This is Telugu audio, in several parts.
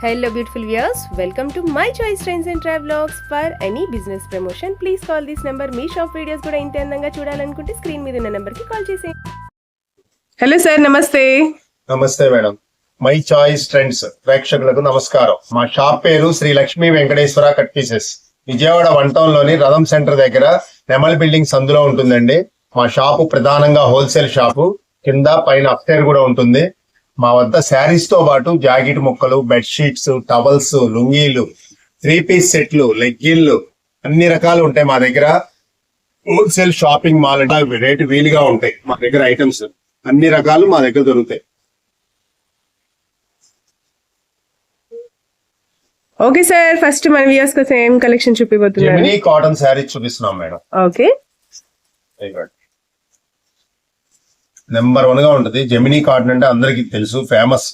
Hello, beautiful viewers. Welcome to my choice trains and travelogues. For any business promotion, please call this number. మీ షాప్ వీడియోస్ కూడా ఇంత అందంగా చూడాలనుకుంటే స్క్రీన్ మీద ఉన్న నెంబర్కి కాల్ చేసేయండి. హలో సార్ నమస్తే నమస్తే మేడం. మై చాయిస్ ట్రెండ్స్ ప్రేక్షకులకు నమస్కారం. మా షాప్ పేరు Shri Lakshmi Venkateswara cut pieces Vijayawada one టౌన్లోని Ratham centre దగ్గర నెమల్ బిల్డింగ్స్ అందులో ఉంటుందండి. మా షాపు ప్రధానంగా హోల్సేల్ షాపు కింద పైన అప్టైర్ కూడా ఉంటుంది. మా వద్ద శారీస్తో పాటు జాకెట్ ముక్కలు బెడ్ షీట్స్ టవల్స్ లుంగీలు త్రీ పీస్ సెట్లు లెగ్గిన్లు అన్ని రకాలు ఉంటాయి మా దగ్గర. హోల్సేల్ షాపింగ్ మాల్ అంటే రేటు వీలుగా ఉంటాయి మా దగ్గర ఐటమ్స్ అన్ని రకాలు మా దగ్గర దొరుకుతాయి. ఓకే సార్ ఫస్ట్ మన వ్యూస్ కోసం ఏం కలెక్షన్ చూపిపోతున్నారు కాటన్ శారీ చూపిస్తున్నాం మేడం. ఓకే నెంబర్ వన్గా ఉంటది. జెమినీ కాటన్ అంటే అందరికి తెలుసు ఫేమస్.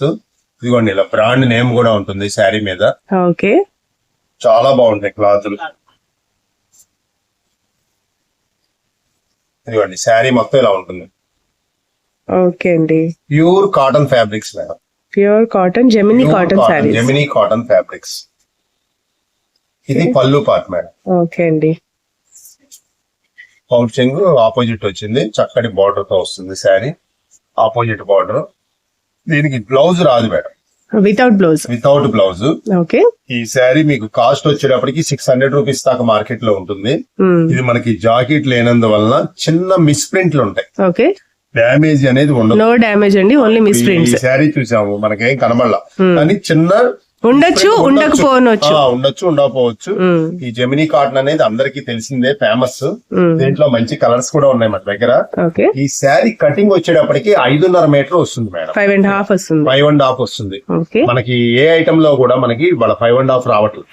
ఇదిగోండి ఇలా బ్రాండ్ నేమ్ కూడా ఉంటుంది శారీ మీద. ఓకే. చాలా బాగుంటాయి క్లాతులు. ఇదిగోండి శారీ మొత్తం ఇలా ఉంటుంది. ఓకే అండి. Pure cotton fabrics madam. Pure cotton Gemini cotton sarees. Gemini cotton fabrics. ఇది పళ్ళు పార్ట్ మేడం. ఓకే అండి. పౌచింగ్ ఆపోజిట్ వచ్చింది. చక్కటి బార్డర్తో వస్తుంది శారీ. ఆపోజిట్ బార్డర్ దీనికి బ్లౌజ్ రాదు madam. Without blouse without blouse okay ఈ శారీ మీకు కాస్ట్ వచ్చేటప్పటికి సిక్స్ హండ్రెడ్ రూపీస్ దాకా మార్కెట్లో ఉంటుంది. ఇది మనకి జాకెట్ లేనందువలన చిన్న మిస్ ప్రింట్లు ఉంటాయి. ఓకే డ్యామేజ్ అనేది ఉండదు. నో డ్యామేజ్ అండి ఓన్లీ మిస్ ఈ ప్రింట్స్ శారీ చూసాము మనకేం కనబడలా. Hmm. కానీ చిన్న ఉండొచ్చు ఆ, ఉండొచ్చు ఉండకపోవచ్చు. ఈ జెమినీ కాటన్ అనేది అందరికి తెలిసిందే ఫేమస్. దీంట్లో మంచి కలర్స్ కూడా ఉన్నాయి మన దగ్గర. ఈ శారీ కటింగ్ వచ్చేటప్పటికి ఐదున్నర మీటర్ వస్తుంది మేడం. ఫైవ్ అండ్ హాఫ్ వస్తుంది. ఫైవ్ అండ్ హాఫ్ వస్తుంది. మనకి ఏ ఐటమ్లో కూడా మనకి వాళ్ళ ఫైవ్ అండ్ హాఫ్ రావట్లేదు.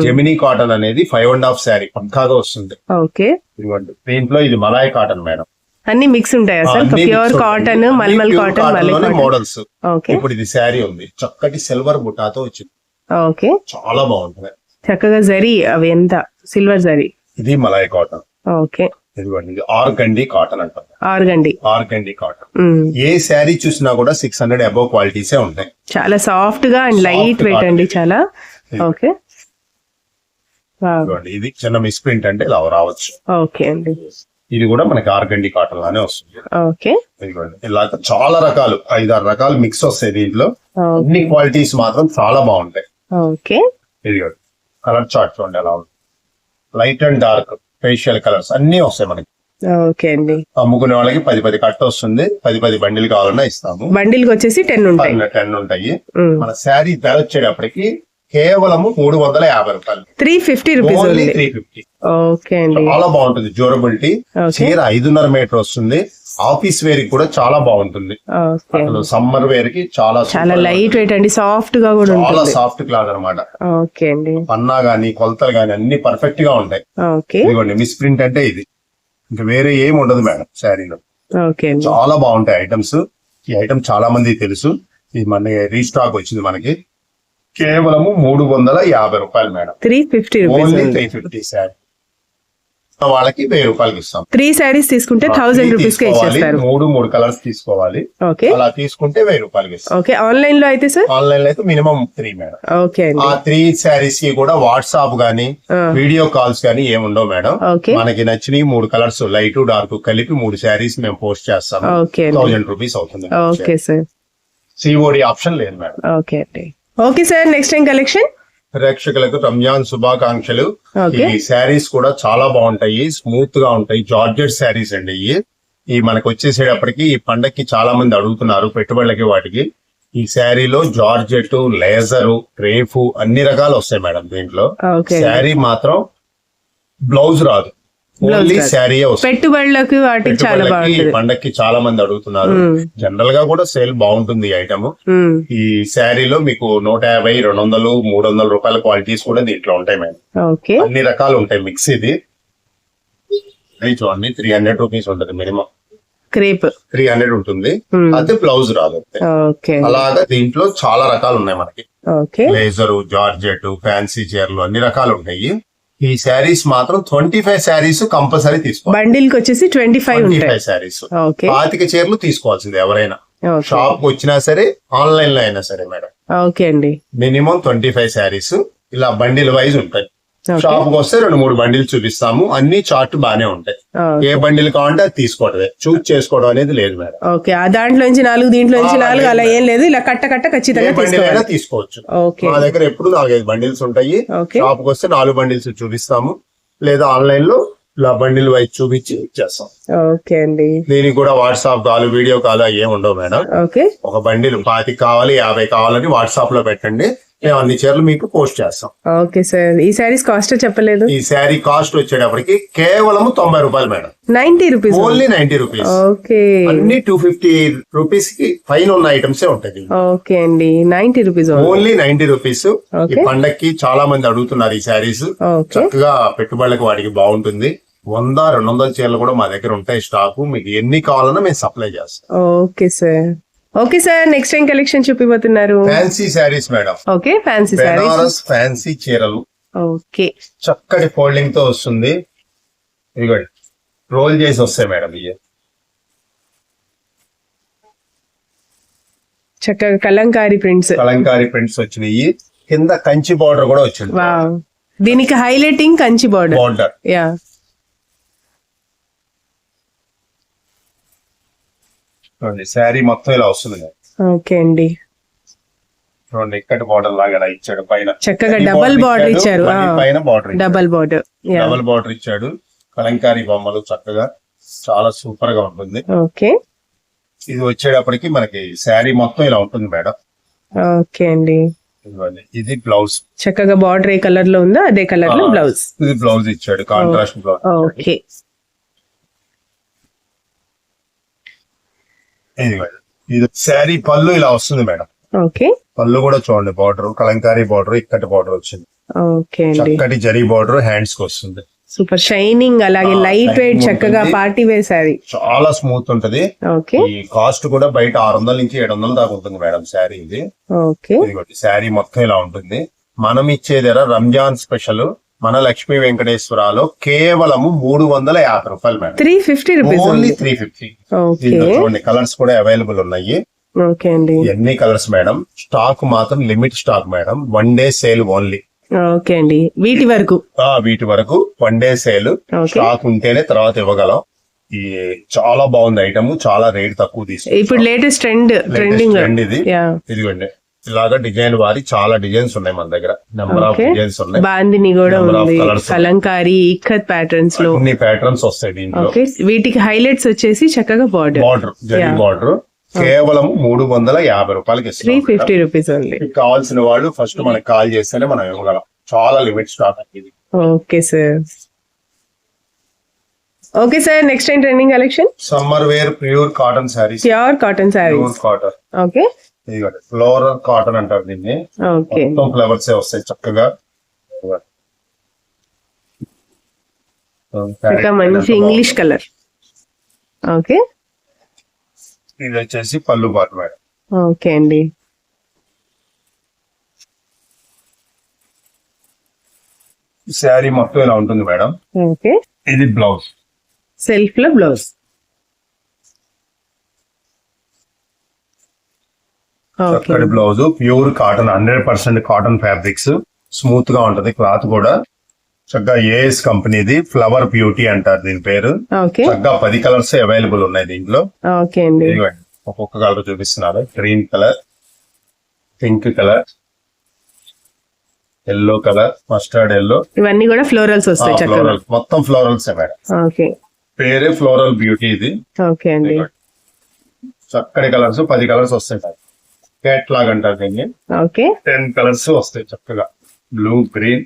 జెమినీ కాటన్ అనేది ఫైవ్ అండ్ హాఫ్ శారీ పక్కాగా వస్తుంది. దీంట్లో ఇది మలాయ్ కాటన్ మేడం. అన్ని మిక్స్ ఉంటాయా sir pure cotton. Mulmul cotton models okay ఇప్పుడు ఇది శారీ ఉంది. చక్కటి సిల్వర్ బుటాతో వచ్చింది. ఓకే చాలా బాగుంటుంది. చక్కగా జరీ అవి ఎంత? సిల్వర్ జరీ. ఇది మలాయ్ కాటన్ ఓకే ఇదిగోండి ఇది ఆర్గండి కాటన్ అంటారు ఆరుగండి. ఆర్గండి కాటన్ ఉమ్, ఏ శారీ చూసినా కూడా సిక్స్ హండ్రెడ్ అబౌవ్ క్వాలిటీసే ఉంటాయి చాలా సాఫ్ట్గా అండ్ లైట్ వెయిట్. అండి చాలా. ఓకే ఇది చిన్న మిస్ ప్రింట్ అంటే ఇలా రావచ్చు. ఓకే అండి. ఇది కూడా మనకి ఆర్గండి కాటన్ లానే వస్తుంది. ఓకే. ఇదిగోండి. ఇలా చాలా రకాలు ఐదారు రకాలు మిక్స్ వస్తాయి దీంట్లో. అన్ని క్వాలిటీస్ మాత్రం చాలా బాగుంటాయి. ఓకే. ఇదిగోండి. కలర్ చార్ట్ చూడండి ఎలా ఉంది. Light and dark facial colours అన్ని వస్తాయి మనకి. ఓకే అండి. అమ్ముకునే వాళ్ళకి పది పది కట్ట వస్తుంది. పది పది బండిలు కావాలన్నా ఇస్తాము. బండిల్కి వచ్చేసి టెన్ ఉంటాయి టెన్ ఉంటాయి. మన శారీ ధర వచ్చేటప్పటికి కేవలము మూడు వందల యాభై రూపాయలు. Three fifty rupees only three fifty. Okay అండి. చాలా బాగుంటుంది. డ్యూరబిలిటీ చీర ఐదున్నర మీటర్ వస్తుంది. ఆఫీస్ వేర్ కూడా చాలా బాగుంటుంది. సమ్మర్ వేర్కి చాలా చాలా. లైట్ వెయిట్ అండి సాఫ్ట్గా కూడా చాలా సాఫ్ట్ క్లాత్ అన్నమాట. ఓకే అండి. పన్నా గానీ కొలతలు గానీ అన్ని పర్ఫెక్ట్గా ఉంటాయి. ఓకే. ఇదిగోండి మిస్ ప్రింట్ అంటే ఇది. ఇంకా వేరే ఏం ఉండదు మేడం శారీలో. ఓకే చాలా బాగుంటాయి ఐటమ్స్ ఈ ఐటమ్ చాలా మంది తెలుసు. ఇది మన రీస్టాక్ వచ్చింది మనకి. కేవలము మూడు వందల యాభై రూపాయలు madam. Three fifty rupees only three fifty sari. వాళ్ళకి వెయ్యి రూపాయలకి ఇస్తాం. త్రీ శారీస్ తీసుకుంటే థౌసండ్ రూపీస్ మూడు మూడు కలర్స్ తీసుకోవాలి. ఓకే అలా తీసుకుంటే వెయ్యి రూపాయలకి ఇస్తాం. ఓకే ఆన్లైన్లో అయితే సార్ ఆన్లైన్లో అయితే మినిమం త్రీ మేడం. ఓకే ఆ త్రీ శారీస్కి కూడా వాట్సాప్ గానీ వీడియో కాల్స్ గానీ ఏముండవు మేడం. ఓకే మనకి నచ్చినవి మూడు కలర్స్ లైట్ డార్క్ కలిపి మూడు శారీస్ మేము పోస్ట్ చేస్తాం థౌజండ్ రూపీస్ అవుతుంది ఓకే సార్ సిఓడి ఆప్షన్ లేదు మేడం. ఓకే అండి. Okay sir next time collection ప్రేక్షకులకు రంజాన్ శుభాకాంక్షలు. ఈ శారీస్ కూడా చాలా బాగుంటాయి స్మూత్గా ఉంటాయి జార్జెట్ శారీస్ అండి ఇవి. ఈ మనకు వచ్చేసేటప్పటికి ఈ పండక్కి చాలా మంది అడుగుతున్నారు పెట్టుబడులకి వాటికి. ఈ శారీలో జార్జెట్ లేజరు రేఫు అన్ని రకాలు వస్తాయి మేడం దీంట్లో. శారీ మాత్రం బ్లౌజ్ రాదు. పెట్టుబడులకు వాటికి చాలా బాగుంటుంది. పండక్కి చాలా మంది అడుగుతున్నారు. జనరల్గా కూడా సేల్ బాగుంటుంది ఈ ఐటమ్ ఈ శారీలో మీకు నూట యాభై రెండు వందలు మూడు వందల రూపాయల క్వాలిటీస్ కూడా దీంట్లో ఉంటాయి మేడం ఓకే. అన్ని రకాలు ఉంటాయి మిక్స్ ఇది. చూడండి త్రీ హండ్రెడ్ రూపీస్ ఉంటుంది మినిమం క్రేప్ త్రీ హండ్రెడ్ ఉంటుంది. అయితే బ్లౌజ్ రాదు అలాగా దీంట్లో చాలా రకాలు ఉన్నాయి మనకి. లేజర్ జార్జెట్ ఫ్యాన్సీ చీరలు అన్ని రకాలు ఉంటాయి. ఈ శారీస్ మాత్రం ట్వంటీ ఫైవ్ శారీస్ కంపల్సరీ తీసుకోవాలి. బండిల్కి వచ్చేసి ట్వంటీ ఫైవ్ ఫైవ్ శారీస్ పాతిక చీరలు తీసుకోవాల్సింది ఎవరైనా. షాప్కు వచ్చినా సరే ఆన్లైన్లో అయినా సరే మేడం. ఓకే అండి. Minimum twenty five sarees. ఇలా బండిల్ వైజ్ ఉంటాయి. షాప్కి వస్తే రెండు మూడు బండిలు చూపిస్తాము. అన్ని చార్ట్ బానే ఉంటాయి. ఏ బండిల్ కావాలంటే అది తీసుకోవడమే చూస్ చేసుకోవడం అనేది లేదు మేడం. ఓకే ఆ దాంట్లో నుంచి నాలుగు దీంట్లో నుంచి నాలుగు అలా ఏం లేదు. ఇలా కట్ట కట్ట ఖచ్చితంగా తీసుకోవచ్చు. మా దగ్గర ఎప్పుడు నాలుగైదు బండిల్స్ ఉంటాయి. ఓకే షాప్కి వస్తే నాలుగు బండిల్స్ చూపిస్తాము. లేదా ఆన్లైన్లో ఇలా బండిల్ వైజ్ చూపించి ఇచ్చేస్తాం ఓకే అండి. దీనికి కూడా వాట్సాప్ కాల్ వీడియో కాల్ ఏం ఉండవు మేడం. ఓకే ఒక బండిల్ పాతి కావాలి యాభై కావాలని వాట్సాప్లో పెట్టండి. మేము అన్ని చీరలు మీకు పోస్ట్ చేస్తాం. Okay sir. ఈ సారీస్ కాస్ట్ చెప్పలేదు? ఈ శారీ కాస్ట్ వచ్చేటప్పటికి కేవలం తొంభై రూపాయలు madam. Ninety rupees only ninety rupees. Okay. అన్ని టూ ఫిఫ్టీ రూపీస్కి పైన ఉన్న ఐటమ్స్ ఉంటాయి. ఓకే అండి. Ninety rupees only ninety rupees. ఈ. పండక్కి చాలా మంది అడుగుతున్నారు ఈ శారీస్. చక్కగా పెట్టుబడులకు వాటికి బాగుంటుంది. వంద రెండు వందల చీరలు కూడా మా దగ్గర ఉంటాయి స్టాక్. మీకు ఎన్ని కావాలన్నా మేము సప్లై చేస్తాం. Okay sir. Okay sir next time collection చూపిపోతున్నారు fancy sarees madam okay fancy sarees fancy చీరలు. ఓకే. చక్కటి ఫోల్డింగ్తో వస్తుంది. ఇదిగోండి. రోల్ చేసి వస్తాయి మేడం ఇవి చక్కగా కలంకారీ ప్రింట్స్ కలంకారీ ప్రింట్స్ వచ్చినాయి. కింద కంచి బార్డర్ కూడా వచ్చింది. దీనికి హైలైటింగ్ కంచి బార్డర్ బార్డర్ యా శారీ మొత్తం ఇలా వస్తుంది. ఓకే అండి. చూడండి ఇక్కడ బార్డర్ లాగా ఇలా ఇచ్చాడు. పైన చక్కగా డబల్ బార్డర్ ఇచ్చారు. పైన border double border double border ఇచ్చాడు. కలంకారీ బొమ్మలు చక్కగా చాలా సూపర్గా ఉంటుంది. ఓకే. ఇది వచ్చేటప్పటికి మనకి శారీ మొత్తం ఇలా ఉంటుంది మేడం. ఓకే అండి. ఇది బ్లౌజ్ చక్కగా బార్డర్ ఏ కలర్లో ఉందో అదే కలర్లో. బ్లౌజ్ ఇది బ్లౌజ్ ఇచ్చాడు. Contrast blouse okay. ఇదిగోండి. ఇది శారీ పళ్ళు ఇలా వస్తుంది మేడం. ఓకే. పళ్ళు కూడా చూడండి బార్డర్ కలంకారీ బార్డర్ ఇక్కటి బార్డర్ వచ్చింది. ఓకే అండి. చక్కటి జరీ బార్డర్ హ్యాండ్స్కి వస్తుంది. సూపర్ షైనింగ్ అలాగే లైట్ వెయిట్ చక్కగా. పార్టీ వేర్ సారీ చాలా స్మూత్ ఉంటది. ఓకే. ఈ కాస్ట్ కూడా బయట ఆరు వందల నుంచి ఏడు వందల దాకా ఉంటుంది మేడం శారీ ఇది. ఓకే. శారీ మొత్తం ఇలా ఉంటుంది. మనం ఇచ్చేది ఎరా రంజాన్ స్పెషల్ మన లక్ష్మీ వెంకటేశ్వరాలో కేవలము మూడు వందల యాభై రూపాయలు madam. Three fifty rupees only three fifty చూడండి కలర్స్ కూడా అవైలబుల్ ఉన్నాయి. ఓకే అండి. ఎన్ని కలర్స్ మేడం? స్టాక్ మాత్రం limit stock madam. One day sale only okay అండి. వీటి వరకు. వీటి వరకు వన్ డే సేల్ స్టాక్ ఉంటేనే తర్వాత ఇవ్వగలం. ఈ చాలా బాగుంది ఐటమ్. చాలా రేట్ తక్కువ తీసుకుంటాం. ఇప్పుడు లేటెస్ట్ ట్రెండ్ ట్రెండింగ్ ట్రెండ్ ఇది. ఇదిగోండి. ఇలాగా డిజైన్ వారి చాలా డిజైన్స్ ఉన్నాయి మన దగ్గర. Number of. డిజైన్స్ ఉన్నాయి. బాందిని కూడా ఉంది. కలంకారీ ఇక్కత్ ప్యాటర్న్స్లో. అన్ని ప్యాటర్న్స్ వస్తాయి దీంట్లో. ఓకే వీటికి హైలైట్స్ వచ్చేసి చక్కగా బార్డర్ బార్డర్ జరీ. బార్డర్ కేవలం మూడు వందల యాభై రూపాయలకి త్రీ ఫిఫ్టీ రూపీస్ ఓన్లీ కావాల్సిన వాళ్ళు ఫస్ట్ మనకి కాల్ చేస్తేనే మనం ఇవ్వగలం. చాలా లిమిట్ స్టాక్ ఇది. Okay sir okay sir next time trending collection summer wear pure cotton sarees pure cotton pure cotton okay ఇదిగోండి ఫ్లోరల్ కాటన్ అంటారు దీన్ని. ఓకే. మొత్తం ఫ్లవర్స్ వస్తాయి చక్కగా. మంచి ఇంగ్లీష్ కలర్ ఓకే. ఇది వచ్చేసి పళ్ళు బాట్ మేడం. ఓకే అండి. శారీ మొత్తం ఇలా ఉంటుంది మేడం. ఓకే. ఇది బ్లౌజ్. సెల్ఫ్లో బ్లౌజ్. చక్కటి blouse pure cotton hundred percent cotton fabrics. స్మూత్గా ఉంటది క్లాత్ కూడా. చక్కగా ఏఎస్ కంపెనీది ఫ్లవర్ బ్యూటీ అంటారు దీని పేరు. చక్కగా పది కలర్స్ అవైలబుల్ ఉన్నాయి దీంట్లో. ఒక్కొక్క కలర్ చూపిస్తున్నారు. Green colour pink colour yellow colour mustard yellow ఇవన్నీ కూడా ఫ్లోరల్స్ వస్తాయి ఫ్లోరల్ మొత్తం ఫ్లోరల్స్ మేడం. పేరే ఫ్లోరల్ బ్యూటీ ఇది. చక్కటి కలర్స్ పది కలర్స్ వస్తాయి కేట్ లాగ్ అంటారు దీన్ని. ఓకే. టెన్ కలర్స్ వస్తాయి చక్కగా. Blue green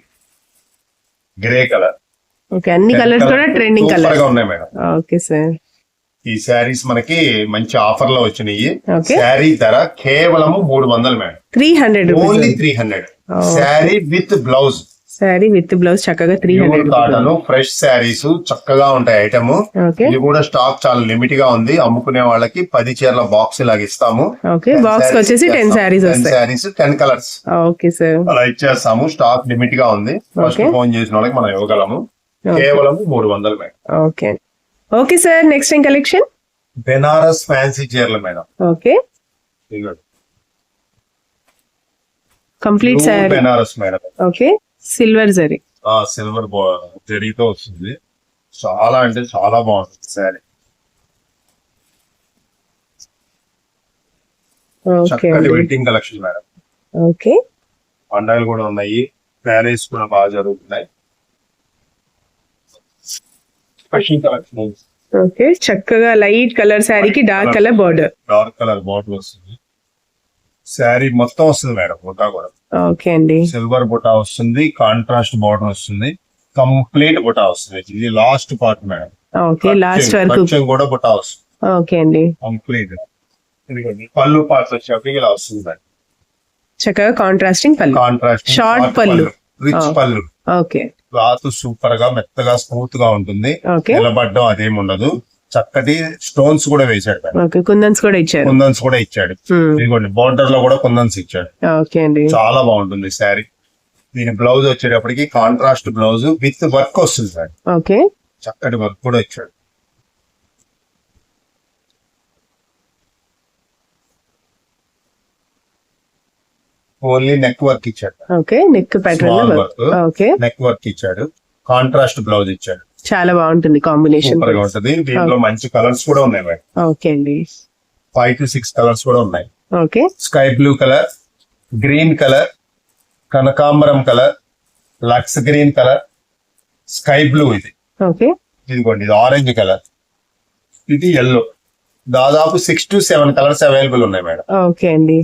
grey colour okay అన్ని కలర్స్ కూడా ట్రెండింగ్ కలర్గా ఉన్నాయి మేడం. ఓకే సార్ ఈ శారీస్ మనకి మంచి ఆఫర్లో వచ్చినాయి. శారీ ధర కేవలం మూడు వందలు madam. Three hundred only three hundred. Sari with blouse sari with blouse చక్కగా త్రీ హండ్రెడ్ ఫ్రెష్ శారీస్ చక్కగా ఉంటాయి ఐటమ్ ఇది కూడా స్టాక్ చాలా లిమిట్గా ఉంది. అమ్ముకునే వాళ్ళకి పది చీరల బాక్స్ లాగా ఇస్తాము. ఓకే బాక్స్ వచ్చేసి ten sarees sarees ten colours okay sir అలా ఇచ్చేస్తాము. స్టాక్ లిమిట్గా ఉంది. ఫస్ట్. ఫోన్ చేసిన వాళ్ళకి మనం ఇవ్వగలము. కేవలం మూడు వందలు madam. Okay okay sir next time collection Banaras fancy చీరలు madam. Okay. Complete sari Banaras madam. Okay silver zari. ఆ సిల్వర్ జరీతో వస్తుంది. చాలా అంటే చాలా బాగుంటుంది శారీ. చక్కటి వెడ్డింగ్ కలెక్షన్ మేడం. ఓకే. పండగలు కూడా ఉన్నాయి. మ్యారేజ్ కూడా బాగా జరుగుతున్నాయి. Special collection okay. చక్కగా లైట్ కలర్ శారీకి dark colour border. Dark colour bottle వస్తుంది. శారీ మొత్తం వస్తుంది మేడం బుటా కూడా. ఓకే అండి. సిల్వర్ బుటా వస్తుంది కాంట్రాస్ట్ బార్డర్ వస్తుంది కంప్లీట్ బుటా వస్తుంది. ఇది last part madam. Okay last వరకు. కొంచెం కూడా బుటా వస్తుంది. ఓకే అండి. కంప్లీట్ పళ్ళు పార్ట్స్ వచ్చేప్పటికి ఇలా వస్తుంది మేడం. చక్కగా కాంట్రాస్టింగ్ పళ్ళు. కాంట్రాస్ట్ Short పళ్ళు. రిచ్. పళ్ళు. ఓకే. క్లాత్ సూపర్గా మెత్తగా స్మూత్గా ఉంటుంది. నిలబడ్డం అదేం ఉండదు. చక్కటి స్టోన్స్ కూడా ఓకే కుందన్స్ కూడా ఇచ్చారు. కుందన్స్ కూడా ఇచ్చాడు. ఇదిగోండి బోర్డర్లో కూడా కుందన్స్ ఇచ్చాడు. చాలా బాగుంటుంది శారీ. దీని బ్లౌజ్ వచ్చేటప్పటికి కాంట్రాస్ట్ బ్లౌజ్ విత్ వర్క్ వస్తుంది సార్. ఓకే. చక్కటి వర్క్ కూడా ఇచ్చాడు. ఓన్లీ నెక్ వర్క్ ఇచ్చాడు. Okay neck pattern work. Okay. Neck work ఇచ్చాడు. కాంట్రాస్ట్ బ్లౌజ్ ఇచ్చాడు. చాలా బాగుంటుంది కాంబినేషన్. ఉంటది. దీంట్లో మంచి కలర్స్ కూడా ఉన్నాయి మేడం. ఓకే అండి. ఫైవ్ టు సిక్స్ కలర్స్ కూడా ఉన్నాయి. Okay. Sky blue colour green colour కనకాంబరం colour lux green colour sky blue ఇది. ఓకే. ఇదిగోండి ఇది ఆరెంజ్ కలర్. ఇది ఎల్లో దాదాపు six to seven colours available ఉన్నాయి మేడం. ఓకే అండి.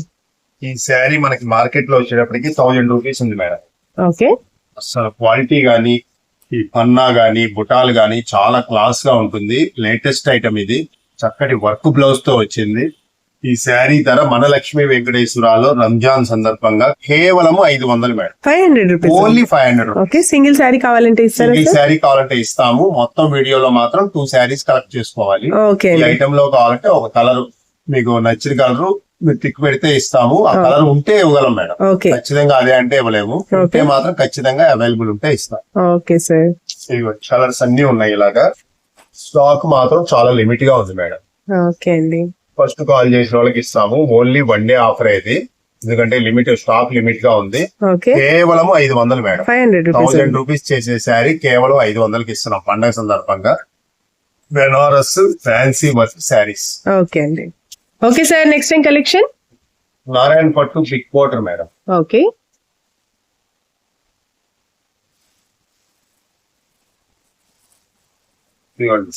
ఈ శారీ మనకి మార్కెట్లో వచ్చేటప్పటికి థౌజండ్ రూపీస్ ఉంది మేడం. ఓకే. అసలు క్వాలిటీ గానీ ఈ పన్నా గానీ బుటాలు గానీ చాలా క్లాస్గా ఉంటుంది. లేటెస్ట్ ఐటమ్ ఇది. చక్కటి వర్క్ బ్లౌజ్తో వచ్చింది. ఈ శారీ ధర మన లక్ష్మీ వెంకటేశ్వరాలో రంజాన్ సందర్భంగా కేవలం ఐదు వందలు madam. Five hundred rupees only five hundred okay single sari కావాలంటే ఇస్తారా సింగిల్ సార్ శారీ కావాలంటే ఇస్తాము. మొత్తం వీడియోలో మాత్రం టూ శారీస్ కలెక్ట్ చేసుకోవాలి. ఓకే ఐటమ్లో కావాలంటే ఒక కలర్ మీకు నచ్చిన కలర్ మీరు టిక్ పెడితే ఇస్తాము. ఆ. కలర్ ఉంటే ఇవ్వగలం మేడం. ఓకే. ఖచ్చితంగా అదే అంటే ఇవ్వలేము. ఉంటే మాత్రం ఖచ్చితంగా అవైలబుల్ ఉంటే ఇస్తాం. ఓకే సార్ కలర్స్ అన్ని ఉన్నాయి ఇలాగా. స్టాక్ మాత్రం చాలా లిమిట్గా ఉంది మేడం. ఓకే అండి. ఫస్ట్ కాల్ చేసిన వాళ్ళకి ఇస్తాము. ఓన్లీ వన్ డే ఆఫర్ ఇది. ఎందుకంటే లిమిట్ స్టాక్ లిమిట్గా ఉంది కేవలం ఐదు వందలు madam. Five hundred rupees thousand rupees చేసే శారీ కేవలం ఐదు వందలకి ఇస్తున్నాం. పండగ సందర్భంగా. Banaras fancy work sarees. Okay అండి. Okay sir next time collection Narayana పట్టు big border madam okay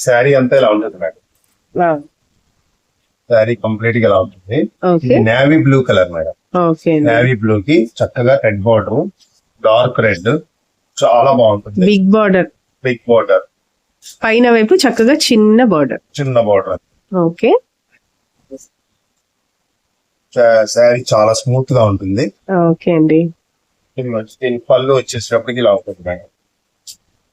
sari అంతా ఇలా ఉంటుంది మేడం శారీ కంప్లీట్గా ఇలా ఉంటుంది. Navy blue colour madam navy blue కి చక్కగా రెడ్ బార్డర్ డార్క్ రెడ్ చాలా బాగుంటుంది. బిగ్ బార్డర్ బిగ్ బార్డర్ పైన వైపు చక్కగా చిన్న బార్డర్ చిన్న బార్డర్ ఓకే శారీ చాలా స్మూత్గా ఉంటుంది. ఓకే అండి. దీని పళ్ళు వచ్చేసేటప్పటికి ఇలా ఉంటుంది మేడం.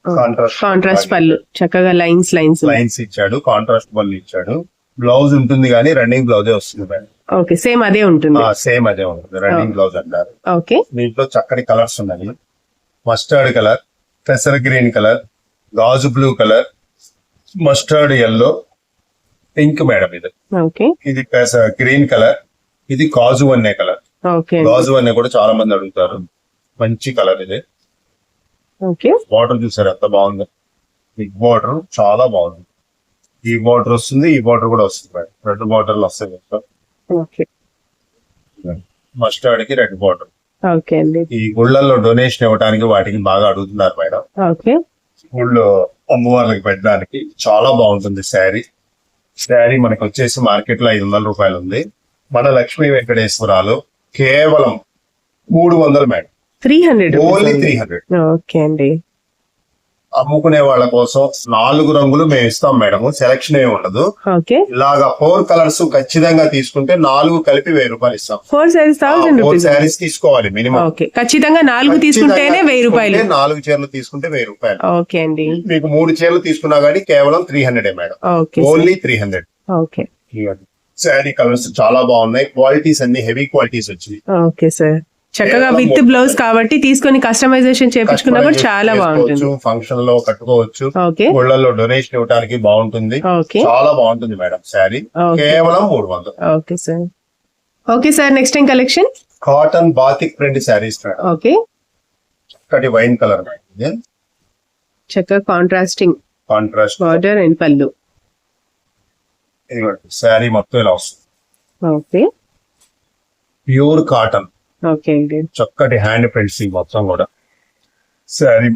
కాంట్రాస్ట్ కాంట్రాస్ట్ పళ్ళు. చక్కగా లైన్స్ లైన్స్ లైన్స్ ఇచ్చాడు కాంట్రాస్ట్ పళ్ళు ఇచ్చాడు. బ్లౌజ్ ఉంటుంది కానీ రన్నింగ్ బ్లౌజే వస్తుంది మేడం. ఓకే సేమ్ అదే ఉంటుంది. సేమ్ అదే ఉంటుంది. రన్నింగ్ బ్లౌజ్ అంటారు. ఓకే. దీంట్లో చక్కటి కలర్స్ ఉన్నాయి. మస్టర్డ్ కలర్ పెసర్ గ్రీన్ కలర్ గాజు blue colour mustard yellow pink madam ఇది. ఓకే. ఇది గ్రీన్ కలర్. ఇది కాజు అనే కలర్. ఓకే గాజు అనే కూడా చాలా మంది అడుగుతారు. మంచి కలర్ ఇది. ఓకే. బార్డర్ చూసారు? ఎంత బాగుంది. బిగ్ బార్డర్ చాలా బాగుంది. ఈ బార్డర్ వస్తుంది ఈ బార్డర్ కూడా వస్తుంది మేడం. రెండు బార్డర్లు వస్తాయి మస్టర్డ్కి రెడ్ అండి. ఈ గుళ్ళల్లో డొనేషన్ ఇవ్వడానికి వాటికి బాగా అడుగుతున్నారు మేడం. ఓకే. ఊళ్ళో అమ్మవార్లకి పెట్టడానికి చాలా బాగుంటుంది శారీ. శారీ మనకి వచ్చేసి మార్కెట్లో ఐదు వందల రూపాయలు ఉంది. మన లక్ష్మీ వెంకటేశ్వరాలు కేవలం మూడు వందలు madam. Three hundred only three hundred okay అండి. అమ్ముకునే వాళ్ళ కోసం నాలుగు రంగులు మేము ఇస్తాం మేడం. సెలక్షన్ ఏమి ఉండదు. ఓకే. ఇలాగా ఫోర్ కలర్స్ ఖచ్చితంగా తీసుకుంటే నాలుగు కలిపి వెయ్యి రూపాయలు ఇస్తాం. ఫోర్ సారీస్ ఫోర్ తీసుకోవాలి మినిమం. ఖచ్చితంగా నాలుగు తీసుకుంటేనే వెయ్యి రూపాయలు. నాలుగు చీరలు తీసుకుంటే వెయ్యి రూపాయలు. ఓకే అండి. మీకు మూడు చీరలు తీసుకున్నా గానీ కేవలం three hundred madam. Only three hundred okay. Sari colours చాలా బాగున్నాయి. క్వాలిటీస్ అన్ని హెవీ క్వాలిటీస్ వచ్చినాయి. ఓకే సార్ చక్కగా విత్ బ్లౌజ్ కాబట్టి తీసుకొని కస్టమైజేషన్ చేపించుకున్నా కూడా చాలా బాగుంటుంది. ఫంక్షన్లో కట్టుకోవచ్చు. గుళ్ళల్లో డొనేషన్ ఇవ్వడానికి బాగుంటుంది. చాలా బాగుంటుంది మేడం శారీ కేవలం మూడు వందలు. Okay sir okay sir next time collection cotton batik print sarees okay. చక్కటి వైన్ కలర్ చక్కగా కాంట్రాస్టింగ్ కాంట్రాస్ట్ బార్డర్ అండ్ పళ్ళు ఇదిగోండి శారీ మొత్తం ఇలా వస్తుంది. ఓకే ప్యూర్ కాటన్ ఓకే అండి చక్కటి హ్యాండ్ ప్రింట్స్ ఈ మొత్తం కూడా. Sari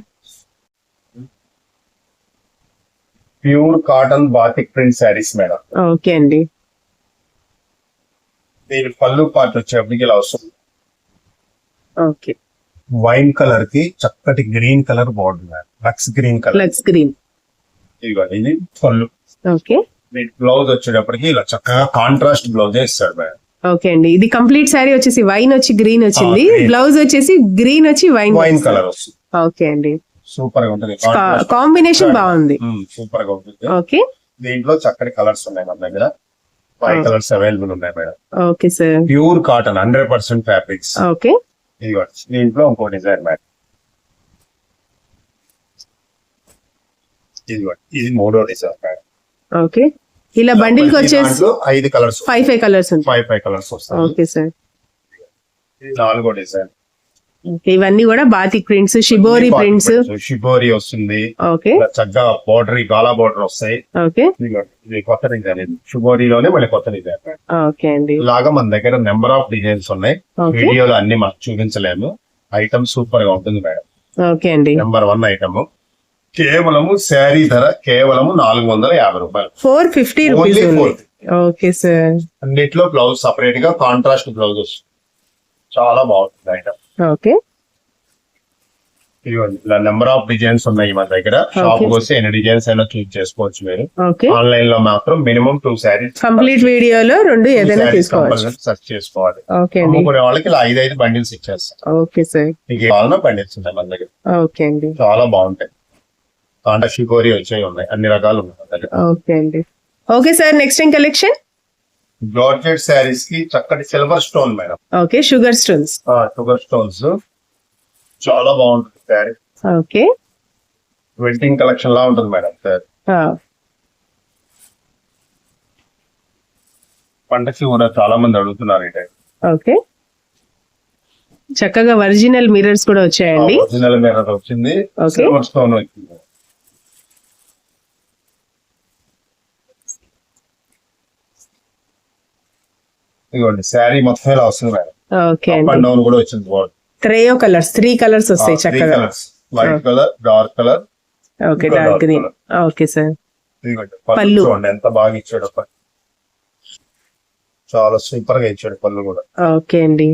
pure cotton batik print sarees madam okay అండి దీని పళ్ళు పార్ట్ వచ్చేప్పటికి ఇలా వస్తుంది. ఓకే వైన్ కలర్కి చక్కటి green colour madam lux green colour lux green ఇదిగోండి ఇది పళ్ళు. ఓకే బ్లౌజ్ వచ్చేటప్పటికి ఇలా చక్కగా కాంట్రాస్ట్ బ్లౌజ్ ఇస్తాడు మేడం. ఓకే అండి. ఇది కంప్లీట్ శారీ వచ్చేసి వైన్ వచ్చి గ్రీన్ వచ్చింది. Ah. బ్లౌజ్ వచ్చేసి గ్రీన్ వచ్చి వైన్ వైన్ కలర్ వస్తుంది. ఓకే అండి. సూపర్గా ఉంటుంది కాంబినేషన్ బాగుంది. సూపర్గా ఉంటుంది. ఓకే దీంట్లో చక్కటి కలర్స్ ఉన్నాయి మన దగ్గర. Five Ah. కలర్స్ అవైలబుల్ ఉన్నాయి madam. Okay sir pure cotton hundred percent fabrics okay ఇది దీంట్లో ఇంకో డిజైన్ మేడం. ఇది ఇది మూడో డిజైన్ మేడం. ఓకే ఇలా బండిల్కి వచ్చేసి ఐదు colours five five colours five five colours వస్తాయి. Okay sir. నాలుగో డిజైన్. ఇవన్నీ కూడా batik prints shibori prints shibori వస్తుంది. ఓకే. చక్కగా బోర్డర్ గాలా బోర్డర్ వస్తాయి. ఓకే. ఇది కొత్త డిజైన్ ఇది. షిబోరిలోనే మళ్ళీ కొత్త డిజైన్ ఓకే అండి. ఇలాగా మన దగ్గర నెంబర్ ఆఫ్ డిజైన్స్ ఉన్నాయి. వీడియోలో అన్ని మనకు చూపించలేము. ఐటమ్ సూపర్గా ఉంటుంది మేడం. ఓకే అండి. నెంబర్ వన్ ఐటమ్ కేవలము శారీ ధర కేవలము నాలుగు వందల యాభై రూపాయలు. ఫోర్ ఫిఫ్టీ రూపీస్ Only ఉంది 450. ఓకే సార్ అన్నిట్లో బ్లౌజ్ సపరేట్గా కాంట్రాస్ట్ బ్లౌజ్ వస్తుంది. చాలా బాగుంటుంది ఐటమ్ ఓకే ఇలా నెంబర్ ఆఫ్ డిజైన్స్ ఉన్నాయి మన దగ్గర. షాప్ వస్తే ఎన్ని డిజైన్స్ అయినా చూస్ చేసుకోవచ్చు మీరు. ఆన్లైన్లో మాత్రం మినిమం టూ శారీస్ కంప్లీట్ వీడియోలో రెండు ఏదైనా తీసుకోవచ్చు. సెర్చ్ చేసుకోవాలి. అమ్ముకునే వాళ్ళకి ఇలా ఐదు ఐదు బండిల్స్ ఇచ్చేస్తాం. ఓకే సార్ మీకు కావాలన్నా బండిల్స్ ఉంటాయి మన దగ్గర. ఓకే అండి. చాలా బాగుంటాయి. కాంటా షికోరి వచ్చేవి ఉన్నాయి. అన్ని రకాలు ఉన్నాయి ఓకే అండి. Okay sir next time collection? Georgette శారీస్కి చక్కటి silver stone madam. Okay sugar stones. Sugar stones. చాలా బాగుంటుంది శారీ. ఓకే. వెడ్డింగ్ కలెక్షన్ లా ఉంటుంది మేడం శారీ. పండక్కి కూడా చాలా మంది అడుగుతున్నారు ఈ ఓకే. చక్కగా ఒరిజినల్ మిరర్స్ కూడా వచ్చాయండి. ఒరిజినల్ మీద వచ్చింది. సిల్వర్ స్టోన్ వచ్చింది. ఇదిగోండి శారీ మొత్తం ఇలా వస్తుంది మేడం. ఓకే అప్ అండి అండ్. డౌన్ కూడా వచ్చింది త్రేయో కలర్స్ త్రీ కలర్స్ వస్తాయి చక్కగా. Colours white colour dark colour okay dark green okay sir. ఇదిగోండి పళ్ళు. పళ్ళు. చూడండి ఎంత బాగా ఇచ్చాడు పళ్ళు. చాలా సూపర్గా ఇచ్చాడు పళ్ళు కూడా. ఓకే అండి.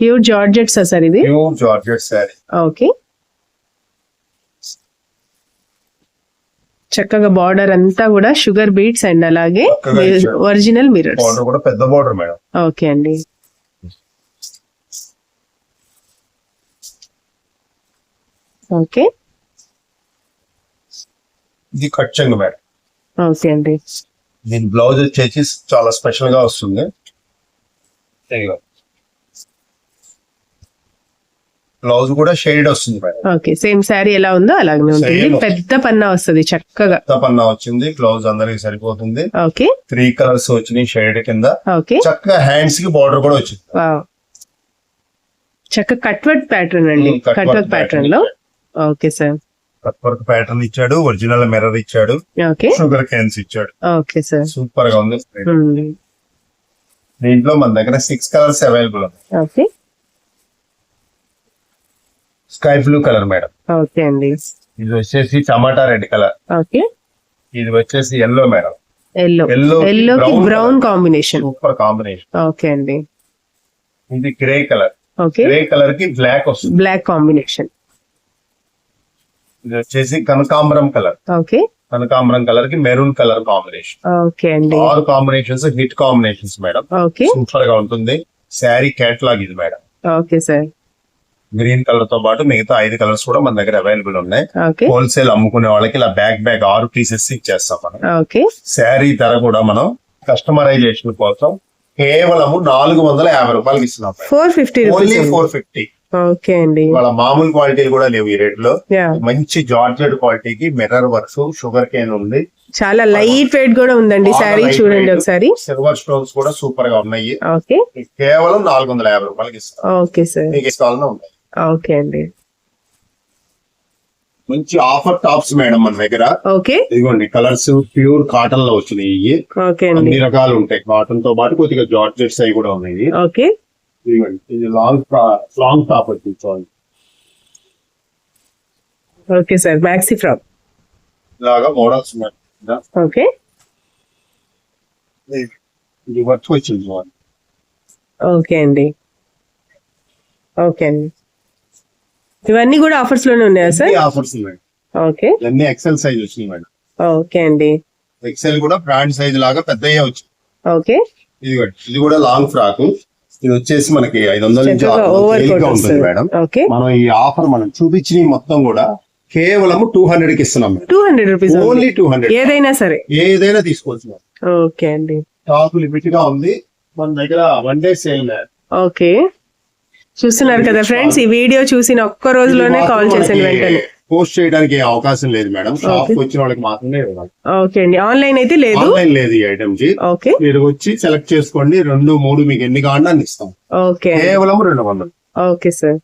ప్యూర్ జార్జెట్స్ సార్ ఇది? Pure georgette sari. ఓకే. చక్కగా బార్డర్ అంతా కూడా షుగర్ బీట్స్ అండ్ అలాగే. Original mirrors. బార్డర్ కూడా పెద్ద బార్డర్ మేడం. ఓకే అండి. ఓకే. ఇది కట్ చెంగు మేడం. ఓకే అండి. దీని బ్లౌజ్ వచ్చేసి చాలా స్పెషల్గా వస్తుంది. బ్లౌజ్ కూడా షేడ్ వస్తుంది మేడం. ఓకే సేమ్ శారీ ఎలా ఉందో అలాగే ఉంటుంది. Same. పెద్ద పన్నా వస్తుంది చక్కగా. కొత్త పన్నా వచ్చింది బ్లౌజ్ అందరికి సరిపోతుంది. ఓకే. త్రీ కలర్స్ వచ్చినాయి షేడ్ కింద. ఓకే. చక్కగా హ్యాండ్స్కి బార్డర్ కూడా వచ్చింది. వావ్. చక్క కట్ వర్క్ ప్యాటర్న్ అండి. Hmm, cut cut work work ప్యాటర్న్లో. Okay sir cut work pattern ఇచ్చాడు ఒరిజినల్ మిర్రర్ ఇచ్చాడు. ఓకే. షుగర్ క్యాన్స్ ఇచ్చాడు. ఓకే సార్ సూపర్గా ఉంది. Hmm. దీంట్లో మన దగ్గర సిక్స్ కలర్స్ అవైలబుల్ ఉన్నాయి. Okay. Sky blue colour madam. Okay అండి. ఇది వచ్చేసి టమాటా రెడ్ కలర్. ఓకే. ఇది వచ్చేసి yellow madam. Yellow yellow brown combination super combination okay అండి. ఇది గ్రే కలర్. ఓకే. గ్రే కలర్కి బ్లాక్ వస్తుంది. బ్లాక్ కాంబినేషన్ ఇది వచ్చేసి కనకాంబరం కలర్. ఓకే. కనకాంబరం కలర్కి మెరూన్ కలర్ కాంబినేషన్ ఓకే అండి. ఆరు combinations hit combinations madam. Okay. సూపర్గా ఉంటుంది. శారీ కేటలాగ్ ఇది మేడం. Okay sir. గ్రీన్ కలర్తో పాటు మిగతా ఐదు కలర్స్ కూడా మన దగ్గర అవైలబుల్ ఉన్నాయి. హోల్సేల్ అమ్ముకునే వాళ్ళకి ఇలా బ్యాక్ బ్యాక్ ఆరు పీసెస్ ఇచ్చేస్తాం మనం. శారీ ధర కూడా మనం కస్టమైజేషన్ కోసం కేవలము నాలుగు వందల యాభై రూపాయలకి ఇస్తున్నాం. Four fifty only four fifty. Okay అండి. వాళ్ళ మామూలు క్వాలిటీలు కూడా లేవు ఈ రేట్లో మంచి జార్జెట్ క్వాలిటీకి మిర్రర్ వర్క్స్ షుగర్ కేన్ ఉంది. చాలా లైట్ వెయిట్ కూడా ఉందండి శారీ చూడండి ఒకసారి. సిల్వర్ స్టోన్స్ కూడా సూపర్గా ఉన్నాయి కేవలం నాలుగు వందల యాభై రూపాయలకి ఇస్తాం. Okay sir. మీకు ఇస్తామన్నా ఉన్నాయి. ఓకే అండి. మంచి ఆఫర్ టాప్స్ మేడం మన దగ్గర. ఓకే. ఇదిగోండి కలర్స్ ప్యూర్ కాటన్లో వచ్చినాయి ఇవి ఓకే అండి. అన్ని రకాలు ఉంటాయి. కాటన్తో పాటు కొద్దిగా జార్జెట్స్ అవి కూడా ఉన్నాయి. ఓకే. ఇదిగోండి ఇది లాంగ్ లాంగ్ టాప్ వచ్చింది చూడండి. ఓకే సార్ మ్యాక్సీ ఫ్రాక్ ఇలాగా మోడల్స్ ఉన్నాయి. ఓకే. ఇది వర్క్ వచ్చింది చూడండి. ఓకే అండి. ఓకే అండి. ఇవన్నీ కూడా ఆఫర్స్లోనే ఉన్నాయా సార్ ఆఫర్స్ ఉన్నాయి. ఓకే. ఇవన్నీ ఎక్సెల్ సైజ్ వచ్చినాయి మేడం. ఓకే అండి. ఎక్సెల్ కూడా బ్రాండ్ సైజ్ లాగా పెద్దయ్యే వచ్చింది ఓకే. ఇది ఇది కూడా లాంగ్ ఫ్రాక్ ఇది వచ్చేసి మనకి ఐదు వందల నుంచి ఉంటుంది మేడం. ఓకే. మనం ఈ ఆఫర్ మనం చూపించిన మొత్తం కూడా కేవలం టూ హండ్రెడ్కి ఇస్తున్నాం two hundred rupees only two hundred ఏదైనా సరే. ఏదైనా తీసుకోవచ్చు ఓకే అండి. స్టాక్ లిమిట్గా ఉంది. మన దగ్గర వన్ డే సేల్ ఓకే. చూస్తున్నారు కదా ఫ్రెండ్స్ ఈ వీడియో చూసిన ఒక్క రోజులోనే కాల్ చేసిన వెంటనే. పోస్ట్ చేయడానికి అవకాశం లేదు మేడం. షాప్. వచ్చిన వాళ్ళకి మాత్రమే ఓకే అండి. ఆన్లైన్ అయితే లేదు? ఆన్లైన్ లేదు ఈ ఐటమ్కి. ఓకే మీరు వచ్చి సెలెక్ట్ చేసుకోండి. రెండు మూడు మీకు ఎన్ని కావాలన్నా అన్ని ఇస్తాం. ఓకే కేవలం రెండు వందలు. Okay sir